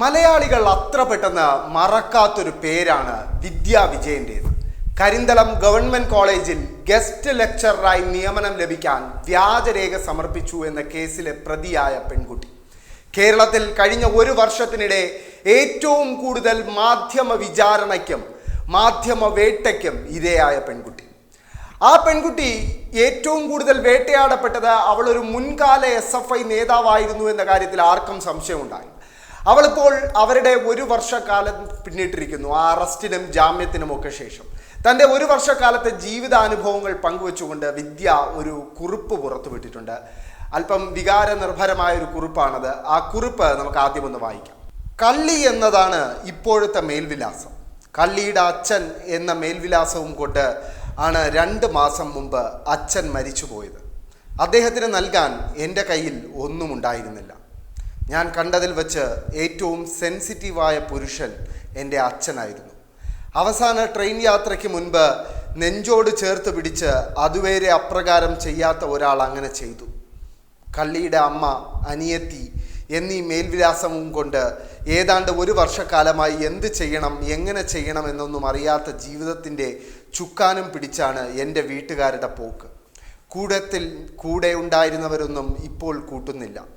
മലയാളികൾ അത്ര പെട്ടെന്ന് മറക്കാത്തൊരു പേരാണ് വിദ്യാ വിജയന്റേത്. കരിന്തളം ഗവൺമെന്റ് കോളേജിൽ ഗസ്റ്റ് ലെക്ചററായി നിയമനം ലഭിക്കാൻ വ്യാജരേഖ സമർപ്പിച്ചു എന്ന കേസിലെ പ്രതിയായ പെൺകുട്ടി. കേരളത്തിൽ കഴിഞ്ഞ ഒരു വർഷത്തിനിടെ ഏറ്റവും കൂടുതൽ മാധ്യമ വിചാരണയ്ക്കും മാധ്യമ വേട്ടയ്ക്കും ഇരയായ പെൺകുട്ടി. ആ പെൺകുട്ടി ഏറ്റവും കൂടുതൽ വേട്ടയാടപ്പെട്ടത് അവളൊരു മുൻകാല എസ് എഫ് ഐ നേതാവായിരുന്നു എന്ന കാര്യത്തിൽ ആർക്കും സംശയമുണ്ടായി. അവളിപ്പോൾ അവരുടെ ഒരു വർഷക്കാലം പിന്നിട്ടിരിക്കുന്നു. ആ അറസ്റ്റിനും ജാമ്യത്തിനും ഒക്കെ ശേഷം. തന്റെ ഒരു വർഷക്കാലത്തെ ജീവിതാനുഭവങ്ങൾ പങ്കുവെച്ചുകൊണ്ട് വിദ്യ ഒരു കുറിപ്പ് പുറത്തുവിട്ടിട്ടുണ്ട് അല്പം വികാര നിർഭരമായ ഒരു കുറിപ്പാണത്. ആ കുറിപ്പ് നമുക്ക് ആദ്യം ഒന്ന് വായിക്കാം. കള്ളി എന്നതാണ് ഇപ്പോഴത്തെ മേൽവിലാസം. കള്ളിയുടെ അച്ഛൻ എന്ന മേൽവിലാസവും കൊണ്ട് ആണ് രണ്ട് മാസം മുമ്പ് അച്ഛൻ മരിച്ചുപോയത്. അദ്ദേഹത്തിന് നൽകാൻ എന്റെ കയ്യിൽ ഒന്നും ഉണ്ടായിരുന്നില്ല. ഞാൻ കണ്ടതിൽ വെച്ച് ഏറ്റവും സെൻസിറ്റീവായ പുരുഷൻ എന്റെ അച്ഛനായിരുന്നു. അവസാന ട്രെയിൻ യാത്രയ്ക്ക് മുൻപ് നെഞ്ചോട് ചേർത്ത് പിടിച്ച് അതുവരെ അപ്രകാരം ചെയ്യാത്ത ഒരാൾ അങ്ങനെ ചെയ്തു. കള്ളിയുടെ അമ്മ അനിയത്തി എന്നീ മേൽവിലാസവും കൊണ്ട് ഏതാണ്ട് ഒരു വർഷക്കാലമായി എന്ത് ചെയ്യണം എങ്ങനെ ചെയ്യണം എന്നൊന്നും അറിയാത്ത ജീവിതത്തിന്റെ ചുക്കാനും പിടിച്ചാണ് എന്റെ വീട്ടുകാരുടെ പോക്ക്. കൂടത്തിൽ കൂടെ ഉണ്ടായിരുന്നവരൊന്നും ഇപ്പോൾ കൂട്ടുന്നില്ല.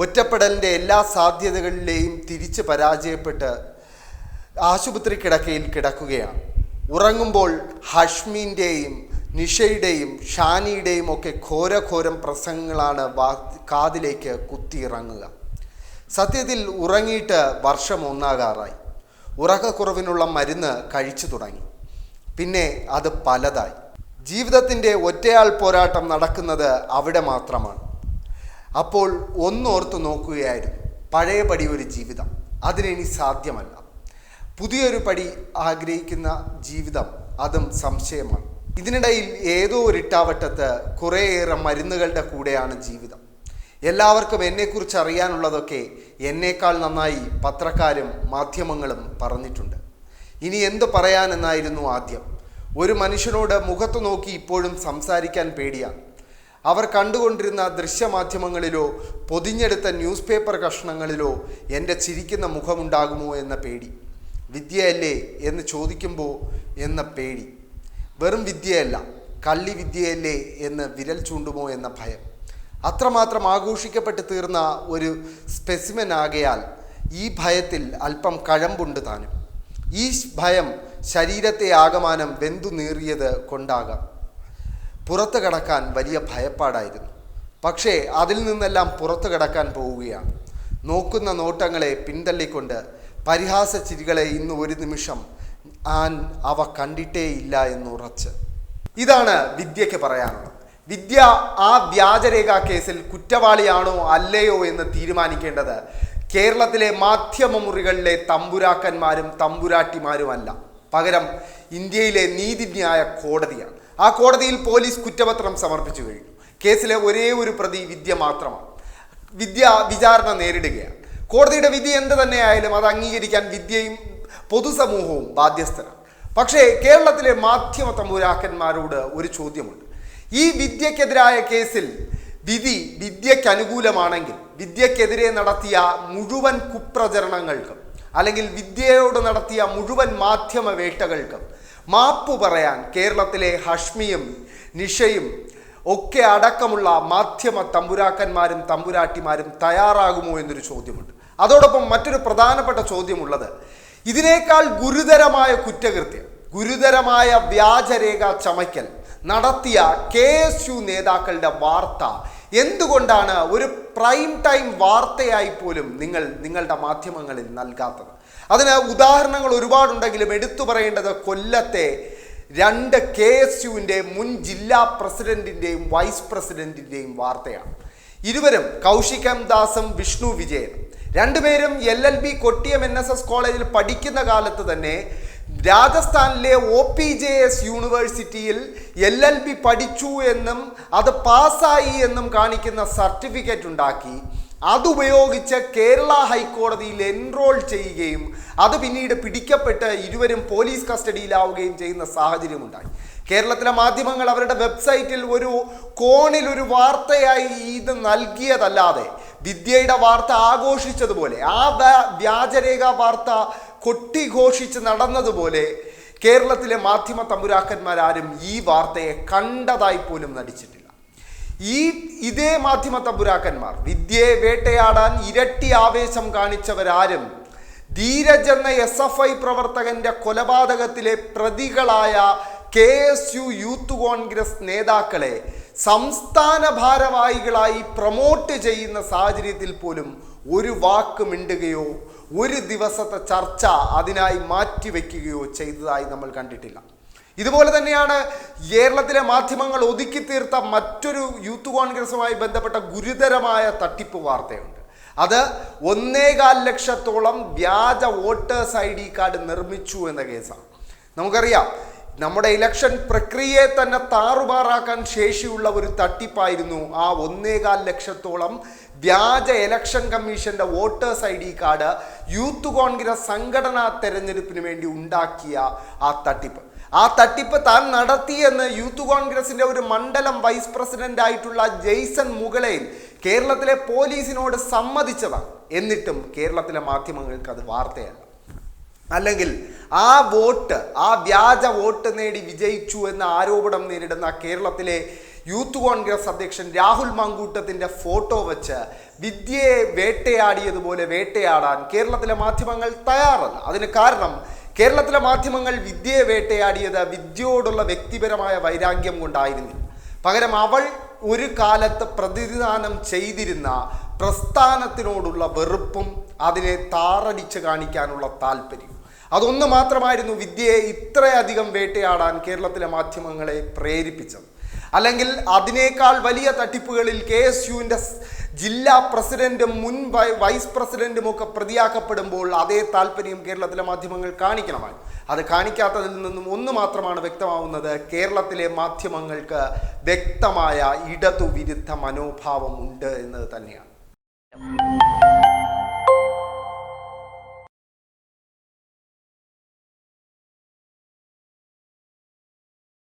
ഒറ്റപ്പെടലിന്റെ എല്ലാ സാധ്യതകളിലെയും തിരിച്ച് പരാജയപ്പെട്ട് ആശുപത്രി കിടക്കയിൽ കിടക്കുകയാണ്. ഉറങ്ങുമ്പോൾ ഹഷ്മീന്റെയും നിഷയുടെയും ഷാനിയുടെയും ഒക്കെ ഘോരഘോരം പ്രസംഗങ്ങളാണ് വാ കാതിലേക്ക് കുത്തിയിറങ്ങുക. സത്യത്തിൽ ഉറങ്ങിയിട്ട് വർഷം ഒന്നാകാറായി. ഉറക്കക്കുറവിനുള്ള മരുന്ന് കഴിച്ചു തുടങ്ങി. പിന്നെ അത് പലതായി. ജീവിതത്തിന്റെ ഒറ്റയാൾ പോരാട്ടം നടക്കുന്നത് അവിടെ മാത്രമാണ്. അപ്പോൾ ഒന്നോർത്ത് നോക്കുകയായിരുന്നു. പഴയപടി ഒരു ജീവിതം. അതിനിനി സാധ്യമല്ല. പുതിയൊരു പടി ആഗ്രഹിക്കുന്ന ജീവിതം അതും സംശയമാണ്. ഇതിനിടയിൽ ഏതോ ഒരു ഇട്ടാവട്ടത്ത് കുറേയേറെ മരുന്നുകളുടെ കൂടെയാണ് ജീവിതം. എല്ലാവർക്കും എന്നെക്കുറിച്ച് അറിയാനുള്ളതൊക്കെ എന്നേക്കാൾ നന്നായി പത്രക്കാരും മാധ്യമങ്ങളും പറഞ്ഞിട്ടുണ്ട്. ഇനി എന്ത് പറയാനെന്നായിരുന്നു ആദ്യം. ഒരു മനുഷ്യനോട് മുഖത്ത് നോക്കി ഇപ്പോഴും സംസാരിക്കാൻ പേടിയാണ്. അവർ കണ്ടുകൊണ്ടിരുന്ന ദൃശ്യമാധ്യമങ്ങളിലോ പൊതിഞ്ഞെടുത്ത ന്യൂസ് പേപ്പർ കഷ്ണങ്ങളിലോ എന്റെ ചിരിക്കുന്ന മുഖമുണ്ടാകുമോ എന്ന പേടി. വിദ്യയല്ലേ എന്ന് ചോദിക്കുമ്പോൾ എന്ന പേടി. വെറും വിദ്യയല്ല കള്ളി വിദ്യയല്ലേ എന്ന് വിരൽ ചൂണ്ടുമോ എന്ന ഭയം. അത്രമാത്രം ആഘോഷിക്കപ്പെട്ട് തീർന്ന ഒരു സ്പെസിമൻ ആകയാൽ ഈ ഭയത്തിൽ അല്പം കഴമ്പുണ്ട് താനും. ഈ ഭയം ശരീരത്തെ ആകമാനം വെന്തു നീറിയത് കൊണ്ടാകാം. പുറത്തു കടക്കാൻ വലിയ ഭയപ്പാടായിരുന്നു. പക്ഷേ അതിൽ നിന്നെല്ലാം പുറത്തു കടക്കാൻ പോവുകയാണ്. നോക്കുന്ന നോട്ടങ്ങളെ പിന്തള്ളിക്കൊണ്ട് പരിഹാസ ചിരികളെ ഇന്ന് ഒരു നിമിഷം ആൻ അവ കണ്ടിട്ടേയില്ല എന്നുറച്ച്. ഇതാണ് വിദ്യയ്ക്ക് പറയാനുള്ളത്. വിദ്യ ആ വ്യാജരേഖ കേസിൽ കുറ്റവാളിയാണോ അല്ലയോ എന്ന് തീരുമാനിക്കേണ്ടത് കേരളത്തിലെ മാധ്യമ മുറികളിലെ തമ്പുരാക്കന്മാരും തമ്പുരാട്ടിമാരുമല്ല. പകരം ഇന്ത്യയിലെ നീതിന്യായ കോടതിയാണ്. ആ കോടതിയിൽ പോലീസ് കുറ്റപത്രം സമർപ്പിച്ചു കഴിഞ്ഞു. കേസിലെ ഒരേ ഒരു പ്രതി വിദ്യ മാത്രമാണ്. വിദ്യ വിചാരണ നേരിടുകയാണ്. കോടതിയുടെ വിധി എന്ത് തന്നെയായാലും അത് അംഗീകരിക്കാൻ വിദ്യയും പൊതുസമൂഹവും ബാധ്യസ്ഥരാണ്. പക്ഷേ കേരളത്തിലെ മാധ്യമ തമ്പുരാക്കന്മാരോട് ഒരു ചോദ്യമുണ്ട്. ഈ വിദ്യക്കെതിരായ കേസിൽ വിധി വിദ്യയ്ക്ക് അനുകൂലമാണെങ്കിൽ വിദ്യക്കെതിരെ നടത്തിയ മുഴുവൻ കുപ്രചരണങ്ങൾക്കും അല്ലെങ്കിൽ വിദ്യയോട് നടത്തിയ മുഴുവൻ മാധ്യമ വേട്ടകൾക്കും മാപ്പ് പറയാൻ കേരളത്തിലെ ഹഷ്മിയും നിഷയും ഒക്കെ അടക്കമുള്ള മാധ്യമ തമ്പുരാക്കന്മാരും തമ്പുരാട്ടിമാരും തയ്യാറാകുമോ എന്നൊരു ചോദ്യമുണ്ട്. അതോടൊപ്പം മറ്റൊരു പ്രധാനപ്പെട്ട ചോദ്യമുള്ളത് ഇതിനേക്കാൾ ഗുരുതരമായ കുറ്റകൃത്യം ഗുരുതരമായ വ്യാജരേഖ ചമയ്ക്കൽ നടത്തിയ കെ എസ് യു നേതാക്കളുടെ വാർത്ത എന്തുകൊണ്ടാണ് ഒരു പ്രൈം ടൈം വാർത്തയായി പോലും നിങ്ങൾ നിങ്ങളുടെ മാധ്യമങ്ങളിൽ നൽകാത്തത്? അതിന് ഉദാഹരണങ്ങൾ ഒരുപാടുണ്ടെങ്കിലും എടുത്തു പറയേണ്ടത് കൊല്ലത്തെ രണ്ട് കെ എസ് യുവിന്റെ മുൻ ജില്ലാ പ്രസിഡന്റിന്റെയും വൈസ് പ്രസിഡന്റിന്റെയും വാർത്തയാണ്. ഇരുവരും കൗശികം ദാസും വിഷ്ണു വിജയനും രണ്ടുപേരും L L B Kottiyam N S S കോളേജിൽ പഠിക്കുന്ന കാലത്ത് തന്നെ രാജസ്ഥാനിലെ ഒ പി ജെ എസ് യൂണിവേഴ്സിറ്റിയിൽ എൽ എൽ ബി പഠിച്ചു എന്നും അത് പാസ്സായി എന്നും കാണിക്കുന്ന സർട്ടിഫിക്കറ്റ് ഉണ്ടാക്കി അതുപയോഗിച്ച് കേരള ഹൈക്കോടതിയിൽ എൻറോൾ ചെയ്യുകയും അത് പിന്നീട് പിടിക്കപ്പെട്ട് ഇരുവരും പോലീസ് കസ്റ്റഡിയിലാവുകയും ചെയ്യുന്ന സാഹചര്യമുണ്ടായി. കേരളത്തിലെ മാധ്യമങ്ങൾ അവരുടെ വെബ്സൈറ്റിൽ ഒരു കോണിൽ ഒരു വാർത്തയായി ഇത് നൽകിയതല്ലാതെ വിദ്യയുടെ വാർത്ത ആഘോഷിച്ചതുപോലെ ആ വ്യാ- വ്യാജരേഖ വാർത്ത കൊട്ടിഘോഷിച്ച് നടന്നതുപോലെ കേരളത്തിലെ മാധ്യമ തമ്പുരാക്കന്മാരാരും ഈ വാർത്തയെ കണ്ടതായി പോലും നടിച്ചിട്ടില്ല. ഈ ഇതേ മാധ്യമ തമ്പുരാക്കന്മാർ വിദ്യയെ വേട്ടയാടാൻ ഇരട്ടി ആവേശം കാണിച്ചവരാരും ധീരജ് എന്ന എസ് എഫ് ഐ പ്രവർത്തകന്റെ കൊലപാതകത്തിലെ പ്രതികളായ K S U youth Congress നേതാക്കളെ സംസ്ഥാന ഭാരവാഹികളായി പ്രൊമോട്ട് ചെയ്യുന്ന സാഹചര്യത്തിൽ പോലും ഒരു വാക്ക് മിണ്ടുകയോ ഒരു ദിവസത്തെ ചർച്ച അതിനായി മാറ്റിവെക്കുകയോ ചെയ്തതായി നമ്മൾ കണ്ടിട്ടില്ല. ഇതുപോലെ തന്നെയാണ് കേരളത്തിലെ മാധ്യമങ്ങൾ ഒതുക്കി തീർത്ത മറ്റൊരു യൂത്ത് കോൺഗ്രസുമായി ബന്ധപ്പെട്ട ഗുരുതരമായ തട്ടിപ്പ് വാർത്തയുണ്ട്. അത് ഒന്നേകാൽ ലക്ഷത്തോളം വ്യാജ വോട്ടേഴ്സ് ഐ ഡി കാർഡ് നിർമ്മിച്ചു എന്ന കേസാണ്. നമുക്കറിയാം നമ്മുടെ ഇലക്ഷൻ പ്രക്രിയയെ തന്നെ താറുമാറാക്കാൻ ശേഷിയുള്ള ഒരു തട്ടിപ്പായിരുന്നു ആ ഒന്നേകാൽ ലക്ഷത്തോളം വ്യാജ ഇലക്ഷൻ കമ്മീഷന്റെ voters I D card youth Congress സംഘടനാ തെരഞ്ഞെടുപ്പിന് വേണ്ടി ഉണ്ടാക്കിയ ആ തട്ടിപ്പ്. ആ തട്ടിപ്പ് താൻ നടത്തിയെന്ന് യൂത്ത് കോൺഗ്രസിന്റെ ഒരു മണ്ഡലം വൈസ് പ്രസിഡന്റ് ആയിട്ടുള്ള ജെയ്സൺ മുകളയിൽ കേരളത്തിലെ പോലീസിനോട് സമ്മതിച്ചതാണ് എന്നിട്ടും കേരളത്തിലെ മാധ്യമങ്ങൾക്ക് അത് വാർത്തയല്ല. അല്ലെങ്കിൽ ആ വോട്ട് ആ വ്യാജ വോട്ട് നേടി വിജയിച്ചു എന്ന ആരോപണം നേരിടുന്ന കേരളത്തിലെ യൂത്ത് കോൺഗ്രസ് അധ്യക്ഷൻ രാഹുൽ മങ്കൂട്ടത്തിന്റെ ഫോട്ടോ വെച്ച് വിദ്യയെ വേട്ടയാടിയതുപോലെ വേട്ടയാടാൻ കേരളത്തിലെ മാധ്യമങ്ങൾ തയ്യാറല്ല. അതിന് കാരണം കേരളത്തിലെ മാധ്യമങ്ങൾ വിദ്യയെ വേട്ടയാടിയത് വിദ്യയോടുള്ള വ്യക്തിപരമായ വൈരാഗ്യം കൊണ്ടായിരുന്നില്ല പകരം അവൾ ഒരു കാലത്ത് പ്രതിനിധാനം ചെയ്തിരുന്ന പ്രസ്ഥാനത്തിനോടുള്ള വെറുപ്പും അതിനെ താറടിച്ച് കാണിക്കാനുള്ള താല്പര്യം അതൊന്ന് മാത്രമായിരുന്നു വിദ്യയെ ഇത്രയധികം വേട്ടയാടാൻ കേരളത്തിലെ മാധ്യമങ്ങളെ പ്രേരിപ്പിച്ചത്. അല്ലെങ്കിൽ അതിനേക്കാൾ വലിയ തട്ടിപ്പുകളിൽ കെ എസ് യുവിന്റെ ജില്ലാ പ്രസിഡന്റും മുൻ വൈസ് പ്രസിഡന്റും ഒക്കെ പ്രതിയാക്കപ്പെടുമ്പോൾ അതേ താല്പര്യം കേരളത്തിലെ മാധ്യമങ്ങൾ കാണിക്കണമായി. അത് കാണിക്കാത്തതിൽ നിന്നും ഒന്ന് മാത്രമാണ് വ്യക്തമാവുന്നത്. കേരളത്തിലെ മാധ്യമങ്ങൾക്ക് വ്യക്തമായ ഇടതുവിരുദ്ധ മനോഭാവം ഉണ്ട് എന്നത് തന്നെയാണ്.